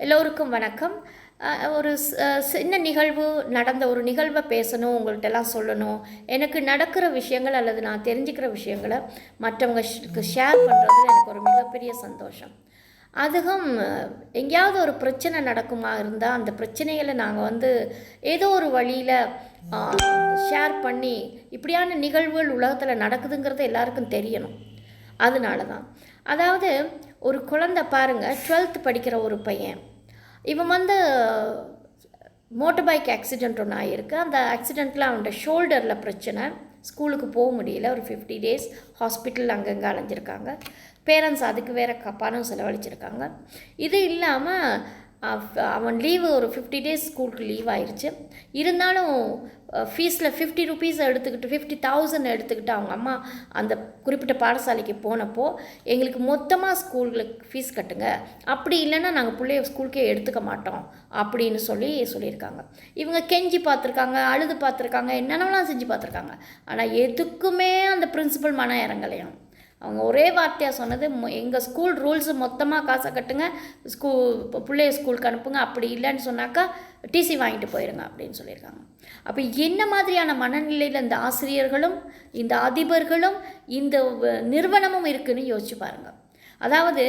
எல்லோருக்கும் வணக்கம். ஒரு சின்ன நிகழ்வு நடந்த ஒரு நிகழ்வை பேசணும் உங்கள்கிட்ட எல்லாம் சொல்லணும். எனக்கு நடக்கிற விஷயங்கள் அல்லது நான் தெரிஞ்சுக்கிற விஷயங்களை மற்றவங்களுக்கு ஷேர் பண்ணுறதுல எனக்கு ஒரு மிகப்பெரிய சந்தோஷம். அதுவும் எங்கேயாவது ஒரு பிரச்சனை நடக்குமா இருந்தால் அந்த பிரச்சனைகளை நாங்கள் வந்து ஏதோ ஒரு வழியில் ஷேர் பண்ணி இப்படியான நிகழ்வுகள் உலகத்தில் நடக்குதுங்கிறது எல்லாருக்கும் தெரியணும். அதனால தான் அதாவது ஒரு குழந்தை பாருங்க 12th படிக்கிற ஒரு பையன். இவன் வந்து மோட்டர் பைக் ஆக்சிடெண்ட் ஒன்று ஆகியிருக்கு அந்த ஆக்சிடெண்ட்டில் அவனோட ஷோல்டரில் பிரச்சனை. ஸ்கூலுக்கு போக முடியல. ஒரு ஃபிஃப்டி டேஸ் ஹாஸ்பிட்டல் அங்கங்கே அலைஞ்சிருக்காங்க. பேரண்ட்ஸ் அதுக்கு வேறு கப்பானும் பணம் செலவழிச்சிருக்காங்க. இது இல்லாமல் அவன் லீவு ஒரு ஃபிஃப்டி டேஸ் ஸ்கூலுக்கு லீவ் ஆயிடுச்சு இருந்தாலும் ஃபீஸில் ஃபிஃப்டி ருபீஸ் எடுத்துக்கிட்டு ஃபிஃப்டி தௌசண்ட் எடுத்துக்கிட்டு அவங்க அம்மா அந்த குறிப்பிட்ட பாடசாலைக்கு போனப்போ எங்களுக்கு மொத்தமாக ஸ்கூலுக்கு ஃபீஸ் கட்டுங்க. அப்படி இல்லைன்னா நாங்கள் பிள்ளைய ஸ்கூலுக்கே எடுத்துக்க மாட்டோம் அப்படின்னு சொல்லி சொல்லியிருக்காங்க. இவங்க கெஞ்சி பார்த்துருக்காங்க அழுது பார்த்துருக்காங்க என்னென்னலாம் செஞ்சு பார்த்துருக்காங்க. ஆனால் எதுக்குமே அந்த பிரின்சிபல் மனம் இறங்கலையாம். அவங்க ஒரே வார்த்தையாக சொன்னது எங்கள் ஸ்கூல் ரூல்ஸு மொத்தமாக காசை கட்டுங்க ஸ்கூ பிள்ளைய ஸ்கூலுக்கு அனுப்புங்க அப்படி இல்லைன்னு சொன்னாக்கா டிசி வாங்கிட்டு போயிடுங்க அப்படின்னு சொல்லியிருக்காங்க. அப்போ என்ன மாதிரியான மனநிலையில் இந்த ஆசிரியர்களும் இந்த அதிபர்களும் இந்த நிறுவனமும் இருக்குதுன்னு யோசிச்சு பாருங்க. அதாவது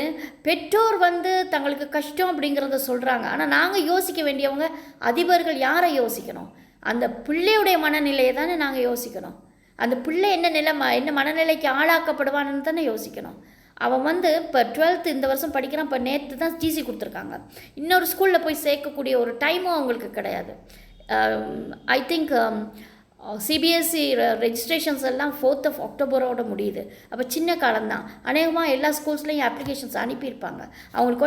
பெற்றோர் வந்து தங்களுக்கு கஷ்டம் அப்படிங்கிறத சொல்கிறாங்க ஆனால் நாங்கள் யோசிக்க வேண்டியவங்க அதிபர்கள் யாரை யோசிக்கணும்? அந்த பிள்ளையுடைய மனநிலையை தானே நாங்கள் யோசிக்கணும். அந்த பிள்ளை என்ன நிலைமை என்ன மனநிலைக்கு ஆளாக்கப்படுவான்னு தானே யோசிக்கணும். அவன் வந்து இப்போ டுவெல்த்து இந்த வருஷம் படிக்கிறான் இப்போ நேற்று தான் டிசி கொடுத்துருக்காங்க. இன்னொரு ஸ்கூலில் போய் சேர்க்கக்கூடிய ஒரு டைமும் அவங்களுக்கு கிடையாது. ஐ திங்க் சிபிஎஸ்சி ரெஜிஸ்ட்ரேஷன்ஸ் எல்லாம் ஃபோர்த் ஆஃப் அக்டோபரோட முடியுது. அப்போ சின்ன காலம்தான். அநேகமாக எல்லா ஸ்கூல்ஸ்லேயும் அப்ளிகேஷன்ஸ் அனுப்பியிருப்பாங்க. அவங்களுக்கு